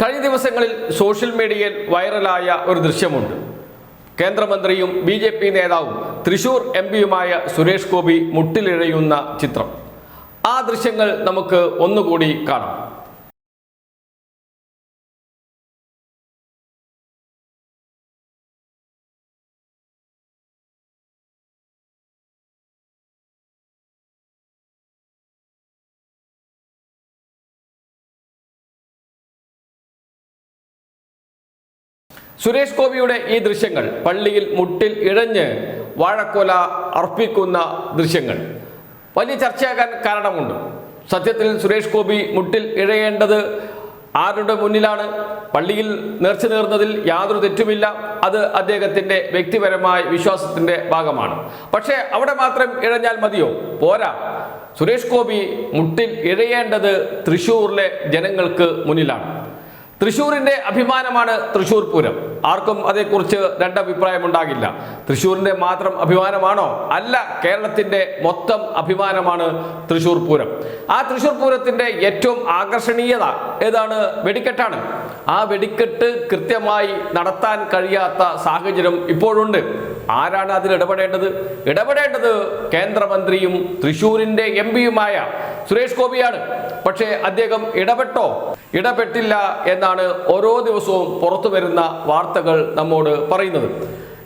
കഴിഞ്ഞ ദിവസങ്ങളിൽ സോഷ്യൽ മീഡിയയിൽ വൈറലായ ഒരു ദൃശ്യമുണ്ട്. കേന്ദ്രമന്ത്രിയും ബി ജെ പി നേതാവും തൃശൂർ എം പിയുമായ സുരേഷ് ഗോപി മുട്ടിലിഴയുന്ന ചിത്രം. ആ ദൃശ്യങ്ങൾ നമുക്ക് ഒന്നുകൂടി കാണാം. സുരേഷ് ഗോപിയുടെ ഈ ദൃശ്യങ്ങൾ പള്ളിയിൽ മുട്ടിൽ ഇഴഞ്ഞ് വാഴക്കൊല അർപ്പിക്കുന്ന ദൃശ്യങ്ങൾ. വലിയ ചർച്ചയാകാൻ കാരണമുണ്ട്. സത്യത്തിൽ സുരേഷ് ഗോപി മുട്ടിൽ ഇഴയേണ്ടത് ആരുടെ മുന്നിലാണ്? പള്ളിയിൽ നേർച്ച നേർന്നതിൽ യാതൊരു തെറ്റുമില്ല. അത് അദ്ദേഹത്തിന്റെ വ്യക്തിപരമായ വിശ്വാസത്തിന്റെ ഭാഗമാണ്. പക്ഷേ അവിടെ മാത്രം ഇഴഞ്ഞാൽ മതിയോ? പോരാ. സുരേഷ് ഗോപി മുട്ടിൽ ഇഴയേണ്ടത് തൃശ്ശൂരിലെ ജനങ്ങൾക്ക് മുന്നിലാണ്. തൃശ്ശൂരിന്റെ അഭിമാനമാണ് തൃശ്ശൂർ പൂരം. ആർക്കും അതേക്കുറിച്ച് രണ്ടഭിപ്രായം ഉണ്ടാകില്ല തൃശ്ശൂരിന്റെ മാത്രം അഭിമാനമാണോ? അല്ല കേരളത്തിന്റെ മൊത്തം അഭിമാനമാണ് തൃശ്ശൂർ പൂരം. ആ തൃശ്ശൂർ പൂരത്തിന്റെ ഏറ്റവും ആകർഷണീയത ഏതാണ്? വെടിക്കെട്ടാണ്. ആ വെടിക്കെട്ട് കൃത്യമായി നടത്താൻ കഴിയാത്ത സാഹചര്യം ഇപ്പോഴുണ്ട്. ആരാണ് അതിൽ ഇടപെടേണ്ടത്? ഇടപെടേണ്ടത് കേന്ദ്രമന്ത്രിയും തൃശ്ശൂരിന്റെ എം പിയുമായ സുരേഷ് ഗോപിയാണ്. പക്ഷേ അദ്ദേഹം ഇടപെട്ടോ? ഇടപെട്ടില്ല എന്നാണ് ഓരോ ദിവസവും പുറത്തു വരുന്ന വാർത്തകൾ നമ്മോട് പറയുന്നത്.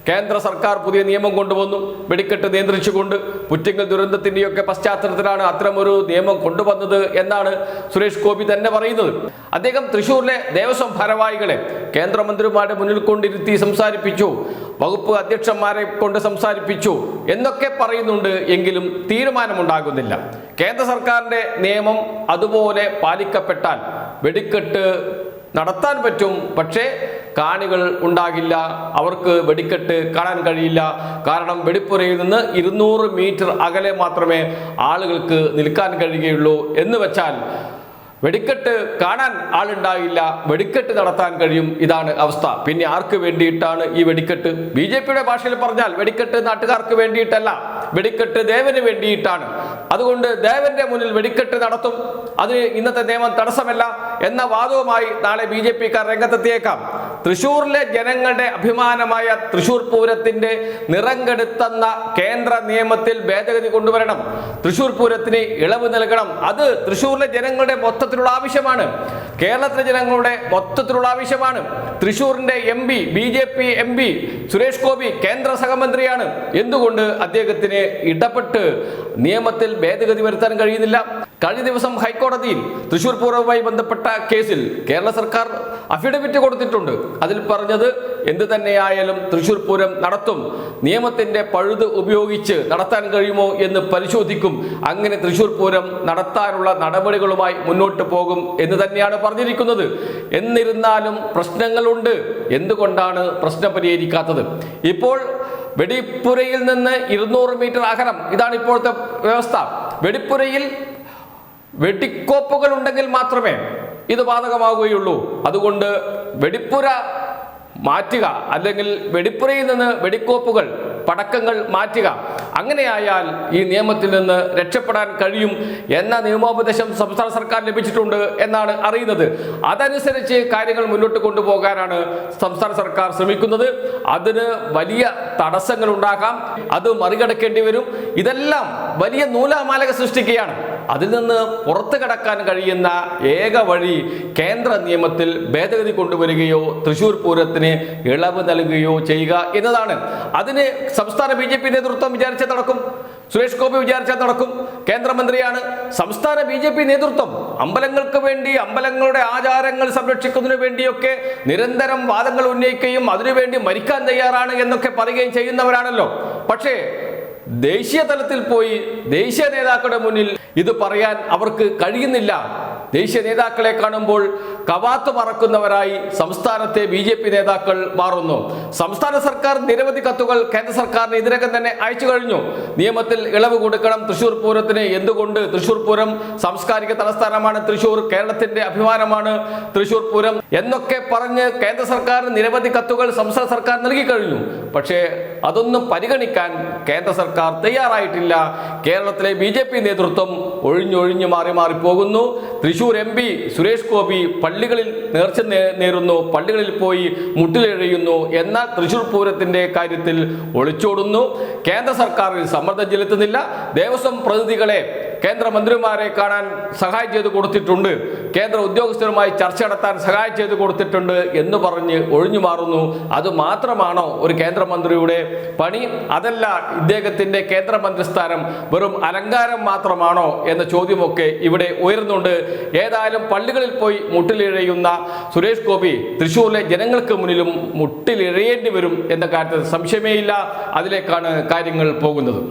കേന്ദ്ര സർക്കാർ പുതിയ നിയമം കൊണ്ടുവന്നു. വെടിക്കെട്ട് നിയന്ത്രിച്ചുകൊണ്ട് പുറ്റിങ്ങൽ ദുരന്തത്തിന്റെയൊക്കെ പശ്ചാത്തലത്തിലാണ് അത്തരമൊരു നിയമം കൊണ്ടുവന്നത് എന്നാണ് സുരേഷ് ഗോപി തന്നെ പറയുന്നത്. അദ്ദേഹം തൃശൂരിലെ ദേവസ്വം ഭാരവാഹികളെ കേന്ദ്രമന്ത്രിമാരുടെ മുന്നിൽ കൊണ്ടിരുത്തി സംസാരിപ്പിച്ചു. വകുപ്പ് അധ്യക്ഷന്മാരെ കൊണ്ട് സംസാരിപ്പിച്ചു. എന്നൊക്കെ പറയുന്നുണ്ട് എങ്കിലും തീരുമാനമുണ്ടാകുന്നില്ല. കേന്ദ്ര സർക്കാരിന്റെ നിയമം അതുപോലെ പാലിക്കപ്പെട്ടാൽ വെടിക്കെട്ട് നടത്താൻ പറ്റും. പക്ഷേ കാണികൾ ഉണ്ടാകില്ല. അവർക്ക് വെടിക്കെട്ട് കാണാൻ കഴിയില്ല. കാരണം വെടിപ്പുറയിൽ നിന്ന് ഇരുന്നൂറ് മീറ്റർ അകലെ മാത്രമേ ആളുകൾക്ക് നിൽക്കാൻ കഴിയുകയുള്ളൂ. എന്ന് വെച്ചാൽ വെടിക്കെട്ട് കാണാൻ ആളുണ്ടാകില്ല വെടിക്കെട്ട് നടത്താൻ കഴിയും. ഇതാണ് അവസ്ഥ. പിന്നെ ആർക്ക് വേണ്ടിയിട്ടാണ് ഈ വെടിക്കെട്ട്? ബി ജെ പിയുടെ ഭാഷയിൽ പറഞ്ഞാൽ വെടിക്കെട്ട് നാട്ടുകാർക്ക് വേണ്ടിയിട്ടല്ല. വെടിക്കെട്ട് ദേവന് വേണ്ടിയിട്ടാണ്. അതുകൊണ്ട് ദേവന്റെ മുന്നിൽ വെടിക്കെട്ട് നടത്തും. അത് ഇന്നത്തെ നിയമം തടസ്സമല്ല എന്ന വാദവുമായി നാളെ ബി ജെ പിക്കാർ രംഗത്തെത്തിയേക്കാം. തൃശൂരിലെ ജനങ്ങളുടെ അഭിമാനമായ തൃശൂർ പൂരത്തിന്റെ നിറം കെടുത്തുന്ന കേന്ദ്ര നിയമത്തിൽ ഭേദഗതി കൊണ്ടുവരണം. തൃശൂർ പൂരത്തിന് ഇളവ് നൽകണം. അത് തൃശൂരിലെ ജനങ്ങളുടെ മൊത്തത്തിലുള്ള ആവശ്യമാണ്. കേരളത്തിലെ ജനങ്ങളുടെ മൊത്തത്തിലുള്ള ആവശ്യമാണ്. തൃശൂരിന്റെ M P B J P M P Suresh Gopi കേന്ദ്ര സഹമന്ത്രിയാണ്. എന്തുകൊണ്ട് അദ്ദേഹത്തിന് ഇടപെട്ട് നിയമത്തിൽ ഭേദഗതി വരുത്താൻ കഴിയുന്നില്ല? കഴിഞ്ഞ ദിവസം ഹൈക്കോടതിയിൽ തൃശൂർ പൂർവമായി ബന്ധപ്പെട്ട കേസിൽ കേരള സർക്കാർ അഫിഡവിറ്റ് കൊടുത്തിട്ടുണ്ട്. അതിൽ പറഞ്ഞത് എന്ത് തന്നെയായാലും തൃശൂർ പൂരം നടത്തും. നിയമത്തിന്റെ പഴുത് ഉപയോഗിച്ച് നടത്താൻ കഴിയുമോ എന്ന് പരിശോധിക്കും. അങ്ങനെ തൃശൂർ പൂരം നടത്താനുള്ള നടപടികളുമായി മുന്നോട്ട് പോകും എന്ന് തന്നെയാണ് പറഞ്ഞിരിക്കുന്നത്. എന്നിരുന്നാലും പ്രശ്നങ്ങളുണ്ട് എന്തുകൊണ്ടാണ് പ്രശ്നം പരിഹരിക്കാത്തത്? ഇപ്പോൾ വെടിപ്പുരയിൽ നിന്ന് ഇരുന്നൂറ് മീറ്റർ അകലം. ഇതാണ് ഇപ്പോഴത്തെ വ്യവസ്ഥ. വെടിപ്പുരയിൽ വെടിക്കോപ്പുകൾ ഉണ്ടെങ്കിൽ മാത്രമേ ഇത് ബാധകമാവുകയുള്ളൂ. അതുകൊണ്ട് വെടിപ്പുര മാറ്റുക അല്ലെങ്കിൽ വെടിപ്പുരയിൽ നിന്ന് വെടിക്കോപ്പുകൾ പടക്കങ്ങൾ മാറ്റുക അങ്ങനെയായാൽ ഈ നിയമത്തിൽ നിന്ന് രക്ഷപ്പെടാൻ കഴിയും എന്ന നിയമോപദേശം സംസ്ഥാന സർക്കാർ ലഭിച്ചിട്ടുണ്ട് എന്നാണ് അറിയുന്നത്. അതനുസരിച്ച് കാര്യങ്ങൾ മുന്നോട്ട് കൊണ്ടുപോകാനാണ് സംസ്ഥാന സർക്കാർ ശ്രമിക്കുന്നത്. അതിന് വലിയ തടസ്സങ്ങൾ ഉണ്ടാകാം അത് മറികടക്കേണ്ടി വരും. ഇതെല്ലാം വലിയ നൂലാമാലക സൃഷ്ടിക്കുകയാണ്. അതിൽ നിന്ന് പുറത്തു കടക്കാൻ കഴിയുന്ന ഏക വഴി കേന്ദ്ര നിയമത്തിൽ ഭേദഗതി കൊണ്ടുവരികയോ തൃശൂർ പൂരത്തിന് ഇളവ് നൽകുകയോ ചെയ്യുക എന്നതാണ്. അതിന് സംസ്ഥാന ബി ജെ പി നേതൃത്വം വിചാരിച്ചാൽ നടക്കും. സുരേഷ് ഗോപി വിചാരിച്ചാൽ നടക്കും. കേന്ദ്രമന്ത്രിയാണ്. സംസ്ഥാന ബി ജെ പി നേതൃത്വം അമ്പലങ്ങൾക്ക് വേണ്ടി അമ്പലങ്ങളുടെ ആചാരങ്ങൾ സംരക്ഷിക്കുന്നതിനു വേണ്ടിയൊക്കെ നിരന്തരം വാദങ്ങൾ ഉന്നയിക്കുകയും അതിനുവേണ്ടി മരിക്കാൻ തയ്യാറാണ് എന്നൊക്കെ പറയുകയും ചെയ്യുന്നവരാണല്ലോ. പക്ഷേ ദേശീയ തലത്തിൽ പോയി ദേശീയ നേതാക്കളുടെ മുന്നിൽ ഇത് പറയാൻ അവർക്ക് കഴിയുന്നില്ല. ദേശീയ നേതാക്കളെ കാണുമ്പോൾ കവാത്ത് മറക്കുന്നവരായി സംസ്ഥാനത്തെ ബി ജെ പി നേതാക്കൾ മാറുന്നു. സംസ്ഥാന സർക്കാർ നിരവധി കത്തുകൾ കേന്ദ്ര സർക്കാരിന് ഇതിനകം തന്നെ അയച്ചു കഴിഞ്ഞു. നിയമത്തിൽ ഇളവ് കൊടുക്കണം തൃശൂർ പൂരത്തിന് എന്തുകൊണ്ട്? തൃശൂർ പൂരം സാംസ്കാരിക തലസ്ഥാനമാണ്. തൃശൂർ കേരളത്തിന്റെ അഭിമാനമാണ്. തൃശൂർ പൂരം എന്നൊക്കെ പറഞ്ഞ് കേന്ദ്ര സർക്കാരിന് നിരവധി കത്തുകൾ സംസ്ഥാന സർക്കാർ നൽകി കഴിഞ്ഞു. പക്ഷേ അതൊന്നും പരിഗണിക്കാൻ കേന്ദ്ര സർക്കാർ തയ്യാറായിട്ടില്ല. കേരളത്തിലെ ബി നേതൃത്വം ഒഴിഞ്ഞൊഴിഞ്ഞു മാറി മാറി പോകുന്നു തൃശൂർ തൃശൂർ എം പി സുരേഷ് ഗോപി പള്ളികളിൽ നേർച്ച നേരുന്നു പള്ളികളിൽ പോയി മുട്ടിലെഴിയുന്നു എന്നാൽ തൃശൂർ പൂരത്തിന്റെ കാര്യത്തിൽ ഒളിച്ചോടുന്നു. കേന്ദ്ര സർക്കാരിൽ സമ്മർദ്ദം ചെലുത്തുന്നില്ല. ദേവസ്വം പ്രതിനിധികളെ കേന്ദ്രമന്ത്രിമാരെ കാണാൻ സഹായം ചെയ്തു കൊടുത്തിട്ടുണ്ട്. കേന്ദ്ര ഉദ്യോഗസ്ഥരുമായി ചർച്ച നടത്താൻ സഹായം ചെയ്തു കൊടുത്തിട്ടുണ്ട് എന്ന് പറഞ്ഞ് ഒഴിഞ്ഞു മാറുന്നു. അത് മാത്രമാണോ ഒരു കേന്ദ്രമന്ത്രിയുടെ പണി? അതല്ല ഇദ്ദേഹത്തിന്റെ കേന്ദ്രമന്ത്രി സ്ഥാനം വെറും അലങ്കാരം മാത്രമാണോ എന്ന ചോദ്യമൊക്കെ ഇവിടെ ഉയരുന്നുണ്ട്. ഏതായാലും പള്ളികളിൽ പോയി മുട്ടിലിഴയുന്ന സുരേഷ് ഗോപി തൃശ്ശൂരിലെ ജനങ്ങൾക്ക് മുന്നിലും മുട്ടിലിഴയേണ്ടി വരും എന്ന കാര്യത്തിൽ സംശയമേയില്ല അതിലേക്കാണ് കാര്യങ്ങൾ പോകുന്നത്.